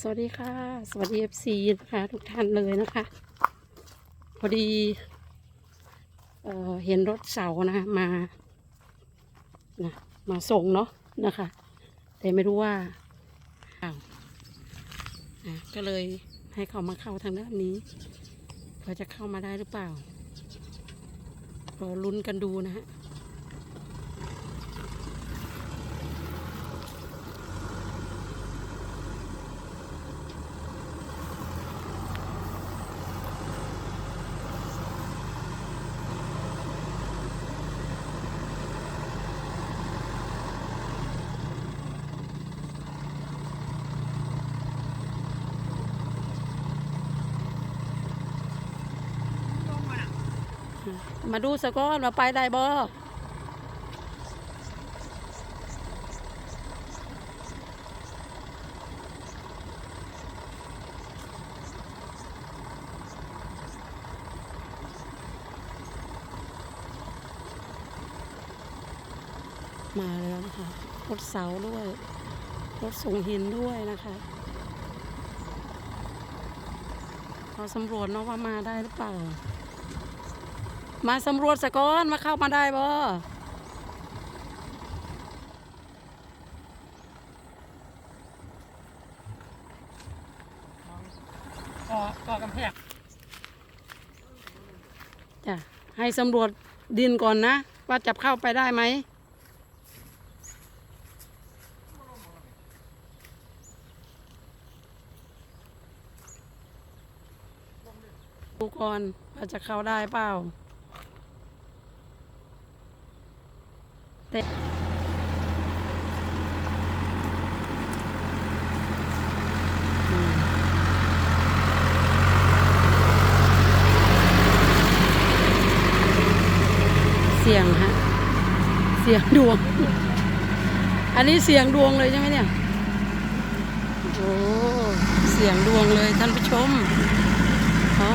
สวัสดีค่ะ สวัสดีเอฟซีนะคะทุกท่านเลยนะคะ พอดีเออเห็นรถเสานะมานะมาส่งเนาะนะคะ แต่ไม่รู้ว่าอ้าวอะก็เลยให้เขามาเข้าทางด้านนี้เพื่อจะเข้ามาได้หรือเปล่ารอลุ้นกันดูนะฮะ มาดูสะก้อนมาไปได้บ่มาแล้วนะคะรถเสาด้วย รถส่งหินด้วยนะคะเราสำรวจเนาะว่ามาได้หรือเปล่า มาสำรวจสะก้อนมาเข้ามาได้บ่ก่อก่อกำแพงจ้ะให้สำรวจดินก่อนนะ ว่าจับเข้าไปได้ไหมดูก่อนว่าจะเข้าได้เปล่าแต่อืม เสียงฮะ เสียงดวง อันนี้เสียงดวงเลยใช่ไหมเนี่ย โอ้ เสียงดวงเลยท่านผู้ชมอ๋อ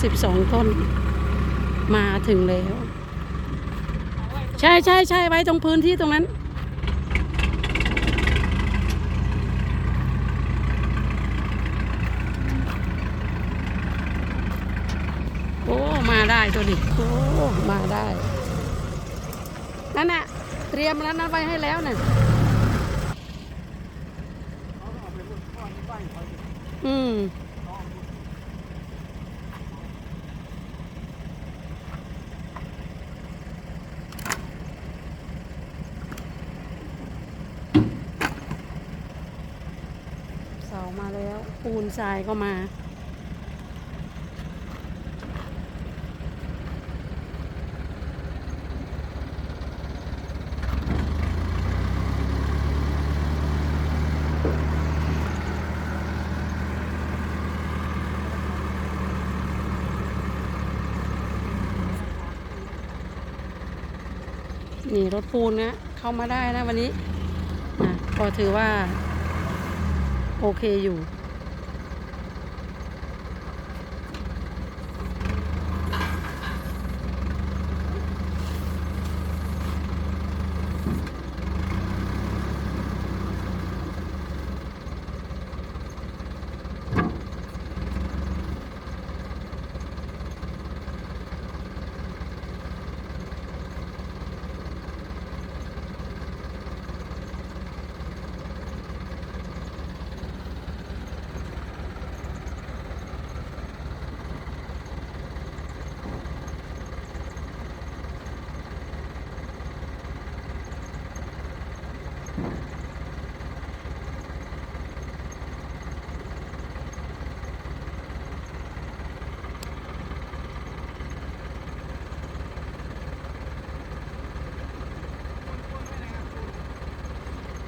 12 ต้น มาถึงแล้ว ใช่ใช่ใช่ไว้ตรงพื้นที่ตรงนั้น โอ้ มาได้ตัวนี้โอ้ มาได้ นั่นน่ะ เตรียมแล้วนั้นไว้ให้แล้วน่ะอืม นทรายก็มา นี่รถปูนนะเข้ามาได้นะวันนี้นะก็ถือว่า โอเคอยู่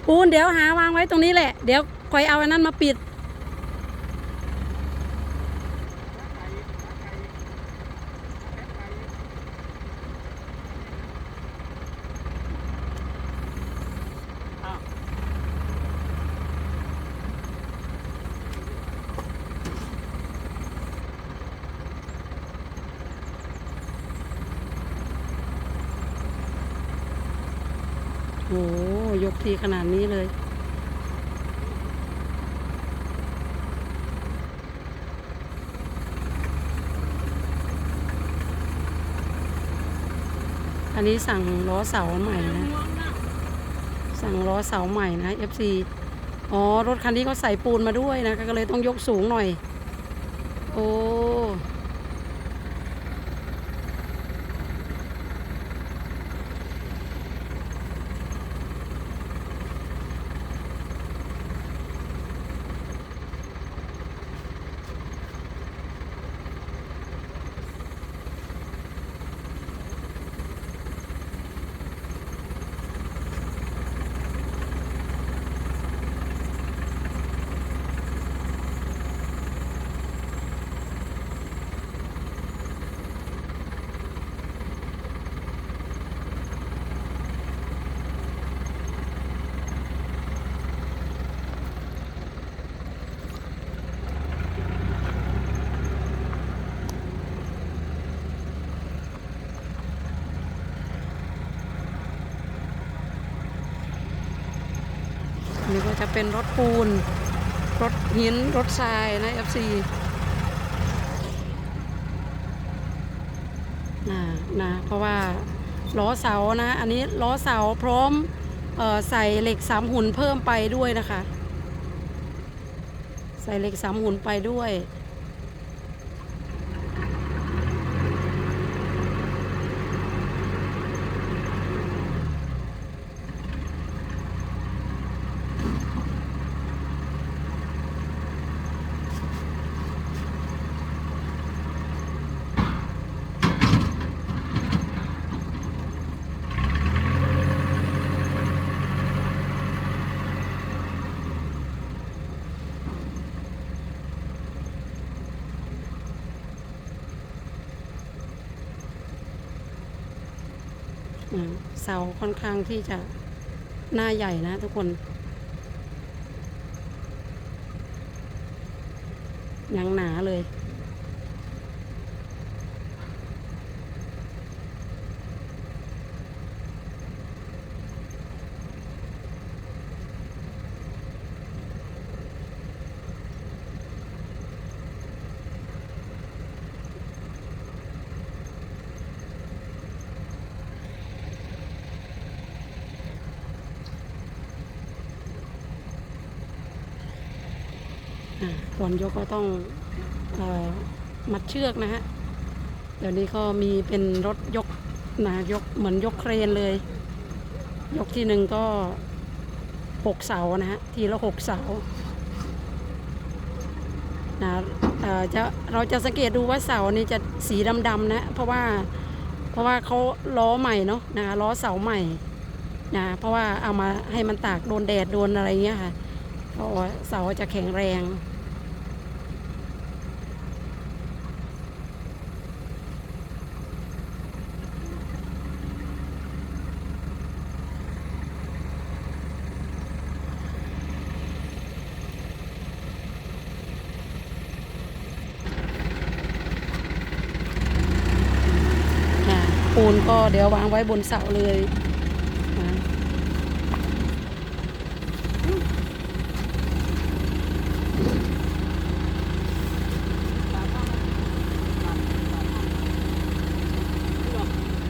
ปูนเดี๋ยวหาวางไว้ตรงนี้แหละ เดี๋ยวคอยเอาอันนั้นมาปิด โอ้ยกทีขนาดนี้เลย อันนี้สั่งล้อเสาใหม่นะ สั่งล้อเสาใหม่นะ FC อ๋อ รถคันนี้เขาใส่ปูนมาด้วยนะ ก็เลยต้องยกสูงหน่อย โอ้ จะเป็นรถปูน รถหิน รถทรายนะ FC นะนะเพราะว่าล้อเสานะ อันนี้ล้อเสาพร้อมออใส่เหล็กสามหุ่นเพิ่มไปด้วยนะคะ ใส่เหล็กสามหุ่นไปด้วย เสาค่อนข้างที่จะหน้าใหญ่นะทุกคนยังหนาเลย ก่อนยกก็ต้องออมัดเชือกนะฮะ เดี๋ยวนี้ก็มีเป็นรถยกนะยกเหมือนยกเครนเลย ยกที่หนึ่งก็หกเสานะฮะ ทีละหกเสานะเอ่อจะเราจะสังเกตดูว่าเสานี่จะสีดำๆนะ เพราะว่าเพราะว่าเขาล้อใหม่เนาะนะล้อเสาใหม่นะเพราะว่าเอามาให้มันตากโดนแดดโดนอะไรเงี้ยค่ะเพราะว่าเสาจะแข็งแรง อ่า ปูนก็เดี๋ยววางไว้บนเสาเลย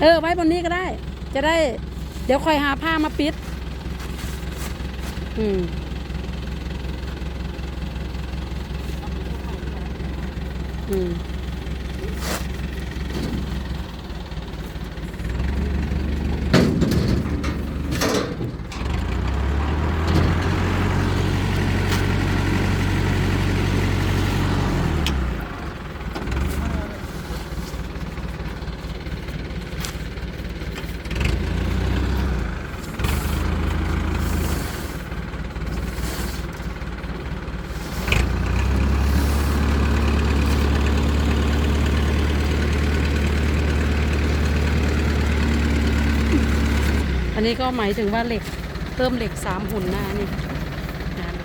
เออ ไว้บนนี้ก็ได้ จะได้ เดี๋ยวคอยหาผ้ามาปิด อืมอืม นนี้ก็หมายถึงว่าเหล็กเพิ่มเหล็กสามหุ่นนะนี่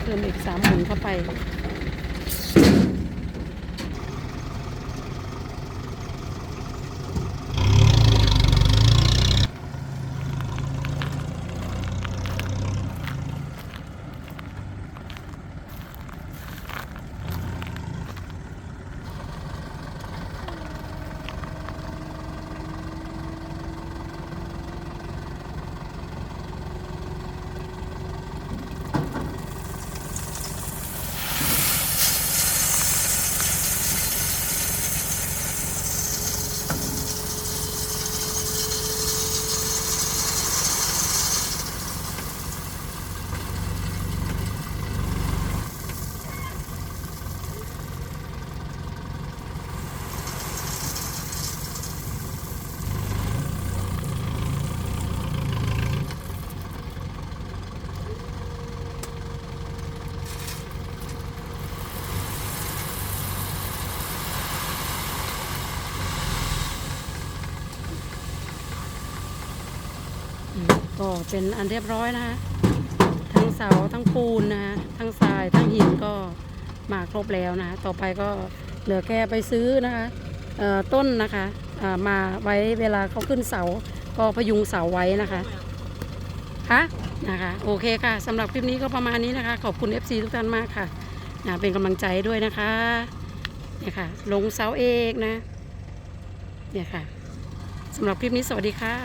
เพิ่มเหล็กสามหุ่นเข้าไป ก็เป็นอันเรียบร้อยนะคะ ทั้งเสาทั้งปูนนะคะทั้งทรายทั้งหินก็มาครบแล้วนะคะต่อไปก็เหลือแค่ไปซื้อนะคะต้นนะคะมาไว้เวลาเขาขึ้นเสาก็พยุงเสาไว้นะคะคะนะคะโอเคค่ะสำหรับคลิปนี้ก็ประมาณนี้นะคะ ขอบคุณ FC ทุกท่านมากค่ะนะเป็นกำลังใจด้วยนะคะเนี่ยค่ะลงเสาเอกนะเนี่ยค่ะสำหรับคลิปนี้สวัสดีค่ะ